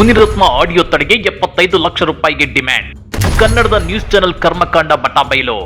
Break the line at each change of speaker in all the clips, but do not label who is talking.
Munirathna audio ತಡೆಗೆ ಎಪ್ಪತ್ತೈದು ಲಕ್ಷ ರೂಪಾಯಿಗೆ ಡಿಮ್ಯಾಂಡ್. ಕನ್ನಡದ ನ್ಯೂಸ್ ಚಾನೆಲ್ ಕರ್ಮಕಾಂಡ ಬಟಾಬೈಲು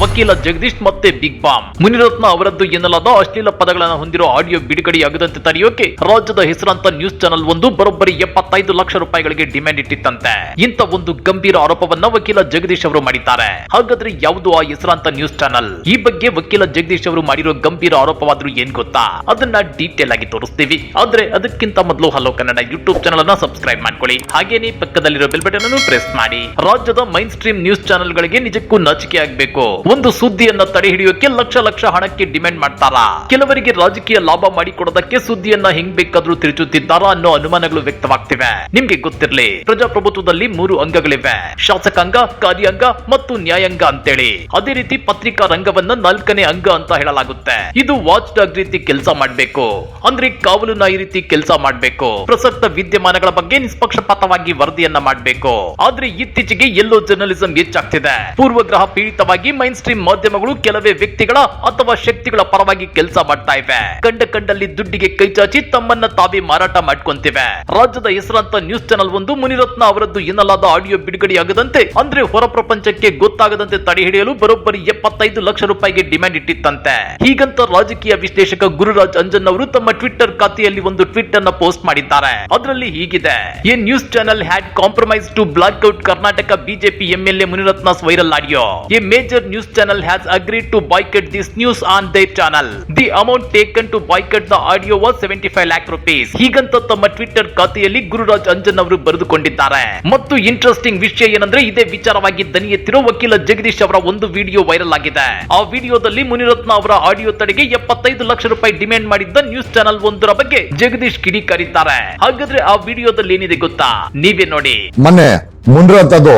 ವಕೀಲ ಜಗದೀಶ್ ಮತ್ತೆ ಬಿಗ್ ಬಾಮ್ ಮುನಿರತ್ನ ಅವರದ್ದು ಎನ್ನಲಾದ ಅಶ್ಲೀಲ ಪದಗಳನ್ನು ಹೊಂದಿರೋ ಆಡಿಯೋ ಬಿಡುಗಡೆಯಾಗದಂತೆ ತಡೆಯೋಕೆ ರಾಜ್ಯದ ಹೆಸರಾಂತ ನ್ಯೂಸ್ ಚಾನೆಲ್ ಒಂದು ಬರೋಬ್ಬರಿ ಎಪ್ಪತ್ತೈದು ಲಕ್ಷ ರೂಪಾಯಿಗಳಿಗೆ ಡಿಮ್ಯಾಂಡ್ ಇಟ್ಟಿತ್ತಂತೆ. ಇಂಥ ಒಂದು ಗಂಭೀರ ಆರೋಪವನ್ನ ವಕೀಲ ಜಗದೀಶ್ ಅವರು ಮಾಡಿದ್ದಾರೆ. ಹಾಗಾದ್ರೆ ಯಾವುದು ಆ ಹೆಸರಾಂತ ನ್ಯೂಸ್ ಚಾನೆಲ್? ಈ ಬಗ್ಗೆ ವಕೀಲ ಜಗದೀಶ್ ಅವರು ಮಾಡಿರೋ ಗಂಭೀರ ಆರೋಪವಾದ್ರೂ ಏನ್ ಗೊತ್ತಾ? ಅದನ್ನ ಡೀಟೇಲ್ ಆಗಿ ತೋರಿಸ್ತೀವಿ. ಆದ್ರೆ ಅದಕ್ಕಿಂತ ಮೊದಲು ಹಲೋ ಕನ್ನಡ ಯೂಟ್ಯೂಬ್ ಚಾನಲ್ ಅನ್ನ ಸಬ್ಸ್ಕ್ರೈಬ್ ಮಾಡ್ಕೊಳ್ಳಿ. ಹಾಗೇನೇ ಪಕ್ಕದಲ್ಲಿರೋ ಬೆಲ್ ಬಟನ್ ಅನ್ನು ಪ್ರೆಸ್ ಮಾಡಿ. ರಾಜ್ಯದ ಮೈನ್ ಸ್ಟ್ರೀಮ್ ನ್ಯೂಸ್ ಚಾನೆಲ್ ಗಳಿಗೆ ನಿಜಕ್ಕೂ ನಾಚಿಕೆ ಆಗ್ಬೇಕು ಒಂದು ಸುದ್ದಿಯನ್ನ ತಡೆ ಹಿಡಿಯೋಕೆ ಲಕ್ಷ ಲಕ್ಷ ಹಣಕ್ಕೆ ಡಿಮ್ಯಾಂಡ್ ಮಾಡ್ತಾರ? ಕೆಲವರಿಗೆ ರಾಜಕೀಯ ಲಾಭ ಮಾಡಿಕೊಡೋದಕ್ಕೆ ಸುದ್ದಿಯನ್ನ ಹೆಂಗ್ ಬೇಕಾದ್ರೂ ತಿರುಚುತ್ತಿದ್ದಾರಾ ಅನ್ನೋ ಅನುಮಾನಗಳು ವ್ಯಕ್ತವಾಗ್ತಿವೆ. ನಿಮ್ಗೆ ಗೊತ್ತಿರ್ಲಿ, ಪ್ರಜಾಪ್ರಭುತ್ವದಲ್ಲಿ ಮೂರು ಅಂಗಗಳಿವೆ. ಶಾಸಕಾಂಗ, ಕಾರ್ಯಾಂಗ ಮತ್ತು ನ್ಯಾಯಾಂಗ ಅಂತೇಳಿ. ಅದೇ ರೀತಿ ಪತ್ರಿಕಾ ರಂಗವನ್ನ ನಾಲ್ಕನೇ ಅಂಗ ಅಂತ ಹೇಳಲಾಗುತ್ತೆ. ಇದು ವಾಚ್ ಡಾಗ್ ರೀತಿ ಕೆಲಸ ಮಾಡ್ಬೇಕು. ಅಂದ್ರೆ ಕಾವಲು ನಾಯಿ ರೀತಿ ಕೆಲಸ ಮಾಡ್ಬೇಕು. ಪ್ರಸಕ್ತ ವಿದ್ಯಮಾನಗಳ ಬಗ್ಗೆ ನಿಷ್ಪಕ್ಷಪಾತವಾಗಿ ವರದಿಯನ್ನ ಮಾಡ್ಬೇಕು. ಆದ್ರೆ ಇತ್ತೀಚೆಗೆ ಎಲ್ಲೋ ಜರ್ನಲಿಸಂ ಹೆಚ್ಚಾಗ್ತಿದೆ. ಪೂರ್ವಗ್ರಹ ಪೀಡಿತವಾಗಿ ಸ್ಟ್ರೀಮ್ ಮಾಧ್ಯಮಗಳು ಕೆಲವೇ ವ್ಯಕ್ತಿಗಳ ಅಥವಾ ಶಕ್ತಿಗಳ ಪರವಾಗಿ ಕೆಲಸ ಮಾಡ್ತಾ ಇವೆ. ಕಂಡ ಕಂಡಲ್ಲಿ ದುಡ್ಡಿಗೆ ಕೈಚಾಚಿ ತಮ್ಮನ್ನ ತಾವೇ ಮಾರಾಟ ಮಾಡ್ಕೊಂತಿವೆ. ರಾಜ್ಯದ ಹೆಸರಾಂತ ನ್ಯೂಸ್ ಚಾನೆಲ್ ಒಂದು ಮುನಿರತ್ನ ಅವರದ್ದು ಎನ್ನಲಾದ ಆಡಿಯೋ ಬಿಡುಗಡೆಯಾಗದಂತೆ ಅಂದ್ರೆ ಹೊರ ಪ್ರಪಂಚಕ್ಕೆ ಗೊತ್ತಾಗದಂತೆ ತಡೆ ಹಿಡಿಯಲು ಬರೋಬ್ಬರಿ ಎಪ್ಪತ್ತೈದು ಲಕ್ಷ ರೂಪಾಯಿಗೆ ಡಿಮ್ಯಾಂಡ್ ಇಟ್ಟಿತ್ತಂತೆ. ಹೀಗಂತ ರಾಜಕೀಯ ವಿಶ್ಲೇಷಕ ಗುರುರಾಜ್ ಅಂಜನ್ ಅವರು ತಮ್ಮ ಟ್ವಿಟ್ಟರ್ ಖಾತೆಯಲ್ಲಿ ಒಂದು ಟ್ವೀಟ್ ಅನ್ನ ಪೋಸ್ಟ್ ಮಾಡಿದ್ದಾರೆ. ಅದರಲ್ಲಿ ಹೀಗಿದೆ. A news channel had compromise to block out Karnataka BJP MLA Munirathna viral audio. ಈ major news channel has agreed to boycott this news on their channel the amount taken to boycott the audio was seventy five lakh rupees ಹೀಗಂತ ತಮ್ಮ Twitter ಖಾತೆಯಲ್ಲಿ ಗುರುರಾಜ್ ಅಂಜನ್ ಅವರು ಬರೆದುಕೊಂಡಿದ್ದಾರೆ. ಮತ್ತು interesting ವಿಷಯ ಏನಂದ್ರೆ ಇದೇ ವಿಚಾರವಾಗಿ ದನಿ ಎತ್ತಿರೋ ವಕೀಲ ಜಗದೀಶ್ ಅವರ ಒಂದು ವಿಡಿಯೋ ವೈರಲ್ ಆಗಿದೆ. ಆ ವಿಡಿಯೋದಲ್ಲಿ ಮುನಿರತ್ನ ಅವರ ಆಡಿಯೋ ತಡೆಗೆ ಎಪ್ಪತ್ತೈದು ಲಕ್ಷ ರೂಪಾಯಿ ಡಿಮ್ಯಾಂಡ್ ಮಾಡಿದ್ದ ನ್ಯೂಸ್ ಚಾನೆಲ್ ಒಂದರ ಬಗ್ಗೆ ಜಗದೀಶ್ ಕಿಡಿಕಾರಿದ್ದಾರೆ. ಹಾಗಾದ್ರೆ ಆ ವಿಡಿಯೋದಲ್ಲಿ ಏನಿದೆ ಗೊತ್ತಾ? ನೀವೇ ನೋಡಿ.
ಮೊನ್ನೆ ಮುಂಡ್ರತ್ತದು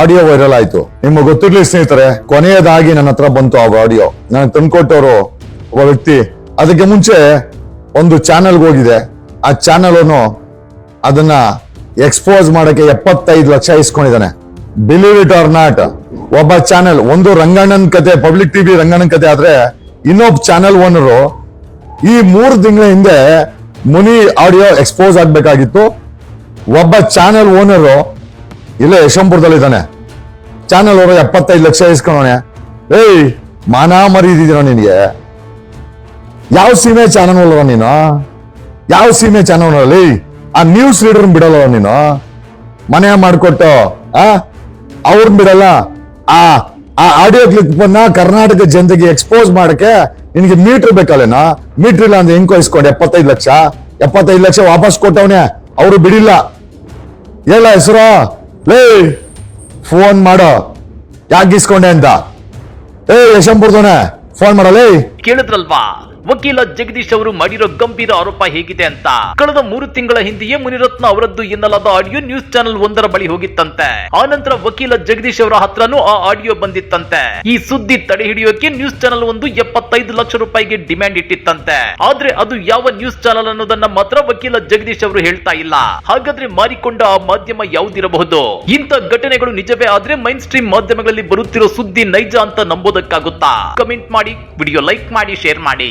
ಆಡಿಯೋ ವೈರಲ್ ಆಯ್ತು. ನಿಮ್ಗೆ ಗೊತ್ತಿರ್ಲಿ ಸ್ನೇಹಿತರೆ, ಕೊನೆಯದಾಗಿ ನನ್ನ ಹತ್ರ ಬಂತು ಆ ಆಡಿಯೋ. ನನಗೆ ತಂದ್ಕೊಟ್ಟವರು ಒಬ್ಬ ವ್ಯಕ್ತಿ. ಅದಕ್ಕೆ ಮುಂಚೆ ಒಂದು ಚಾನಲ್ಗೆ ಹೋಗಿದೆ ಆ ಚಾನೆಲ್ ಅದನ್ನ ಎಕ್ಸ್ಪೋಸ್ ಮಾಡಕ್ಕೆ ಎಪ್ಪತ್ತೈದು ಲಕ್ಷ ಇಸ್ಕೊಂಡಿದ್ದಾನೆ. ಬಿಲೀವ್ ಇಟ್ ಆರ್ ನಾಟ್ ಒಬ್ಬ ಚಾನೆಲ್, ಒಂದು ರಂಗಣ್ಣನ ಕತೆ, ಪಬ್ಲಿಕ್ ಟಿವಿ ರಂಗಣ್ಣನ ಕತೆ ಆದ್ರೆ ಇನ್ನೊಬ್ಬ ಚಾನೆಲ್ ಓನರು ಈ ಮೂರು ತಿಂಗಳ ಹಿಂದೆ ಮುನಿ ಆಡಿಯೋ ಎಕ್ಸ್ಪೋಸ್ ಆಗ್ಬೇಕಾಗಿತ್ತು. ಒಬ್ಬ ಚಾನೆಲ್ ಓನರು, ಇಲ್ಲೇ ಯಶವಂಪುರದಲ್ಲಿ ಇದ್ದಾನೆ ಚಾನೆಲ್ ಅವರು ಎಪ್ಪತ್ತೈದು ಲಕ್ಷ ಇಸ್ಕೊಳೋಣ ಏಯ್, ಮಾನ ಮರೀದಿದ್ದೀರ ನಿನಗೆ? ಯಾವ ಸೀಮೆ ಚಾನಲ್ ಅಲ್ವ ನೀನು? ಯಾವ ಸೀಮೆ ಚಾನಲ್ ಅಲ್ಲಿ ಆ ನ್ಯೂಸ್ ರೀಡರ್ ಬಿಡಲ್ಲ ನೀನು? ಮನೆ ಮಾಡಿಕೊಟ್ಟು, ಆ? ಅವ್ರನ್ನ ಬಿಡಲ್ಲ. ಆ ಆ ಆಡಿಯೋ ಕ್ಲಿಪ್ ಅನ್ನ ಕರ್ನಾಟಕ ಜನತೆಗೆ ಎಕ್ಸ್ಪೋಸ್ ಮಾಡಕ್ಕೆ ನಿನಗೆ ಮೀಟರ್ ಬೇಕಲ್ಲೇನಾ? ಮೀಟರ್ ಇಲ್ಲ ಅಂದ್ರೆ ಹೆಂಗ್ ಇಸ್ಕೊಂಡು ಎಪ್ಪತ್ತೈದು ಲಕ್ಷ? ಎಪ್ಪತ್ತೈದು ಲಕ್ಷ ವಾಪಸ್ ಕೊಟ್ಟವನೇ. ಅವರು ಬಿಡಿಲ್ಲ. ಹೇಳ ಹೆಸರು? ಲೇ ಫೋನ್ ಮಾಡೋ. ಯಾಕೆ ಇಸ್ಕೊಂಡೆ ಅಂತ? ಏ ಯಶಂಪುರ್ದೋನೆ ಫೋನ್ ಮಾಡಲೇ
ಕೇಳಿದ್ರಲ್ವಾ? ವಕೀಲ ಜಗದೀಶ್ ಅವರು ಮಾಡಿರೋ ಗಂಭೀರ ಆರೋಪ ಹೇಗಿದೆ ಅಂತ. ಕಳೆದ ಮೂರು ತಿಂಗಳ ಹಿಂದೆಯೇ ಮುನಿರತ್ನ ಅವರದ್ದು ಎನ್ನಲಾದ ಆಡಿಯೋ ನ್ಯೂಸ್ ಚಾನೆಲ್ ಒಂದರ ಬಳಿ ಹೋಗಿತ್ತಂತೆ. ನಂತರ ವಕೀಲ ಜಗದೀಶ್ ಅವರ ಹತ್ರನೂ ಆ ಆಡಿಯೋ ಬಂದಿತ್ತಂತೆ. ಈ ಸುದ್ದಿ ತಡೆ ಹಿಡಿಯೋಕೆ ನ್ಯೂಸ್ ಚಾನೆಲ್ ಒಂದು ಎಪ್ಪತ್ತೈದು ಲಕ್ಷ ರೂಪಾಯಿಗೆ ಡಿಮ್ಯಾಂಡ್ ಇಟ್ಟಿತ್ತಂತೆ. ಆದ್ರೆ ಅದು ಯಾವ ನ್ಯೂಸ್ ಚಾನೆಲ್ ಅನ್ನೋದನ್ನ ಮಾತ್ರ ವಕೀಲ ಜಗದೀಶ್ ಅವರು ಹೇಳ್ತಾ ಇಲ್ಲ. ಹಾಗಾದ್ರೆ ಮಾರಿಕೊಂಡ ಆ ಮಾಧ್ಯಮ ಯಾವುದಿರಬಹುದು? ಇಂಥ ಘಟನೆಗಳು ನಿಜವೇ ಆದ್ರೆ ಮೈನ್ ಸ್ಟ್ರೀಮ್ ಮಾಧ್ಯಮಗಳಲ್ಲಿ ಬರುತ್ತಿರೋ ಸುದ್ದಿ ನೈಜ ಅಂತ ನಂಬೋದಕ್ಕಾಗುತ್ತಾ? ಕಮೆಂಟ್ ಮಾಡಿ, ವಿಡಿಯೋ ಲೈಕ್ ಮಾಡಿ, ಶೇರ್ ಮಾಡಿ.